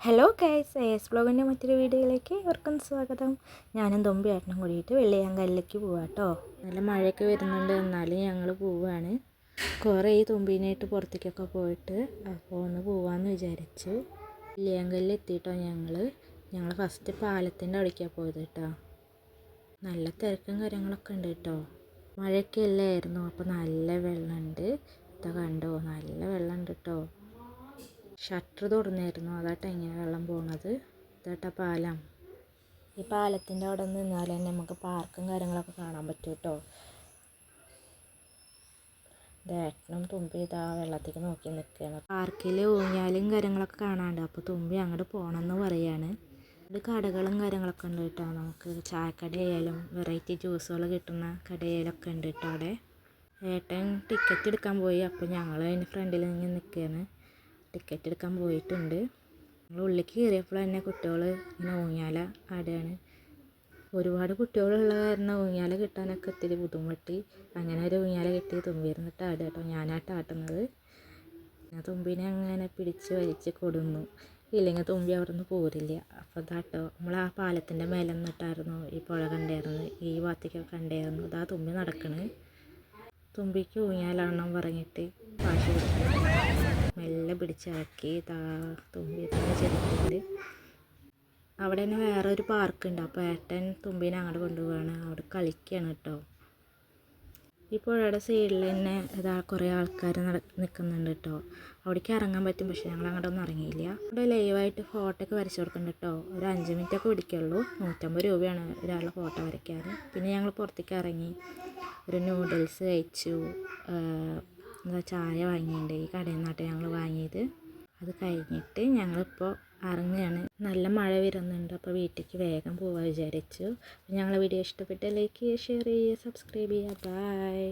Hello guys S ബ്ലോഗിന്റെ മറ്റൊരു വീഡിയോയിലേക്ക് ഇവർക്കും സ്വാഗതം. ഞാനും തുമ്പി ഏട്ടനും കൂടിയിട്ട് വെള്ളിയാങ്കല്ലിലേക്ക് പോവാം കേട്ടോ നല്ല മഴയൊക്കെ വരുന്നുണ്ട് എന്നാലും ഞങ്ങൾ പോവുകയാണ് കുറേ ഈ തുമ്പീനായിട്ട് പുറത്തേക്കൊക്കെ പോയിട്ട് അപ്പോൾ ഒന്ന് പോവാമെന്ന് വിചാരിച്ചു വെള്ളിയാങ്കല്ലിൽ എത്തിയിട്ടോ ഞങ്ങൾ ഞങ്ങൾ ഫസ്റ്റ് പാലത്തിന്റെ അവിടേക്കാണ് പോയത് കേട്ടോ നല്ല തിരക്കും കാര്യങ്ങളൊക്കെ ഉണ്ട് കേട്ടോ മഴയൊക്കെ അല്ലായിരുന്നു അപ്പോൾ നല്ല വെള്ളമുണ്ട് ഇതാ കണ്ടോ നല്ല വെള്ളമുണ്ട് കേട്ടോ ഷട്ടർ തുറന്നായിരുന്നു അതാട്ടോ ഇങ്ങനെ വെള്ളം പോണത്. ഇതാട്ടാ പാലം. ഈ പാലത്തിന്റെ അവിടെ നിന്നാൽ തന്നെ നമുക്ക് പാർക്കും കാര്യങ്ങളൊക്കെ കാണാൻ പറ്റും കേട്ടോ ഏട്ടനും തുമ്പി ഇതാ വെള്ളത്തേക്ക് നോക്കി നിൽക്കുകയാണ് പാർക്കിൽ ഊഞ്ഞാലും കാര്യങ്ങളൊക്കെ കാണാണ്ട് അപ്പോൾ തുമ്പി അങ്ങോട്ട് പോകണമെന്ന് പറയാണ്. ഇവിടെ കടകളും കാര്യങ്ങളൊക്കെ ഉണ്ട് കേട്ടോ നമുക്ക് ചായക്കട ആയാലും വെറൈറ്റി ജ്യൂസുകൾ കിട്ടുന്ന കടയിലൊക്കെ ഉണ്ട് കേട്ടോ അവിടെ. ഏട്ടൻ ടിക്കറ്റ് എടുക്കാൻ പോയി. അപ്പോൾ ഞങ്ങൾ അതിന്റെ ഫ്രണ്ടിൽ ഇങ്ങനെ നിൽക്കുകയാണ് ടിക്കറ്റ് എടുക്കാൻ പോയിട്ടുണ്ട്. ഞങ്ങൾ ഉള്ളിലേക്ക് കയറിയപ്പോൾ തന്നെ കുട്ടികൾ ഇങ്ങനെ ഊഞ്ഞാല ആടുകയാണ്. ഒരുപാട് കുട്ടികളുള്ള കാരണം ഊഞ്ഞാല കിട്ടാനൊക്കെ ഒത്തിരി ബുദ്ധിമുട്ടി. അങ്ങനെ ഒരു ഊഞ്ഞാല കിട്ടി തുമ്പിയിരുന്നിട്ട് ആടുക കേട്ടോ. ഞാനായിട്ട് ആട്ടുന്നത്. ഞാൻ തുമ്പിനെ അങ്ങനെ പിടിച്ച് വലിച്ച് കൊടുന്നു. ഇല്ലെങ്കിൽ തുമ്പി അവിടെ നിന്ന് പോരില്ല അപ്പോൾ ഇതാട്ടോ നമ്മൾ ആ പാലത്തിന്റെ മേലെ നിന്നിട്ടായിരുന്നു ഈ പുഴ കണ്ടായിരുന്നു ഈ ഭാഗത്തേക്കൊക്കെ കണ്ടായിരുന്നു ഇതാ തുമ്പി നടക്കണേ. തുമ്പിക്ക് ഊഞ്ഞാലാണെന്നും പറഞ്ഞിട്ട് കാശ് കൊടുക്കണം മെല്ലെ പിടിച്ചിറക്കി താ തുമ്പി തന്നെ ചെറുപ്പത്തിൽ അവിടെ തന്നെ വേറെ ഒരു പാർക്കുണ്ട് അപ്പോൾ ഏട്ടൻ തുമ്പീനെ അങ്ങോട്ട് കൊണ്ടുപോവാണ്. അവിടെ കളിക്കുകയാണ് കേട്ടോ. ഈ പുഴയുടെ സൈഡിൽ തന്നെ ഇതാ കുറേ ആൾക്കാർ നട നിൽക്കുന്നുണ്ട് കേട്ടോ. അവിടേക്ക് ഇറങ്ങാൻ പറ്റും. പക്ഷേ ഞങ്ങൾ അങ്ങോട്ടൊന്നും ഇറങ്ങിയില്ല. അവിടെ ലൈവായിട്ട് ഫോട്ടോ ഒക്കെ വരച്ച് കൊടുക്കുന്നുണ്ട് കേട്ടോ. ഒരു അഞ്ച് മിനിറ്റ് ഒക്കെ പിടിക്കുള്ളൂ. നൂറ്റമ്പത് രൂപയാണ് ഒരാളുടെ ഫോട്ടോ വരയ്ക്കാൻ. പിന്നെ ഞങ്ങൾ പുറത്തേക്ക് ഇറങ്ങി. ഒരു നൂഡിൽസ് കഴിച്ചു. എന്താ ചായ വാങ്ങിയിട്ടുണ്ട് ഈ കടയിൽ നിന്നാട്ട് ഞങ്ങൾ വാങ്ങിയത്. അത് കഴിഞ്ഞിട്ട് ഞങ്ങളിപ്പോൾ ഇറങ്ങുകയാണ് നല്ല മഴ വരുന്നുണ്ട്. അപ്പോൾ വീട്ടിലേക്ക് വേഗം പോകാൻ വിചാരിച്ചു. ഞങ്ങളെ വീഡിയോ ഇഷ്ടപ്പെട്ട ലൈക്ക് ചെയ്യുക ഷെയർ ചെയ്യുക സബ്സ്ക്രൈബ് ചെയ്യുക. ബൈ.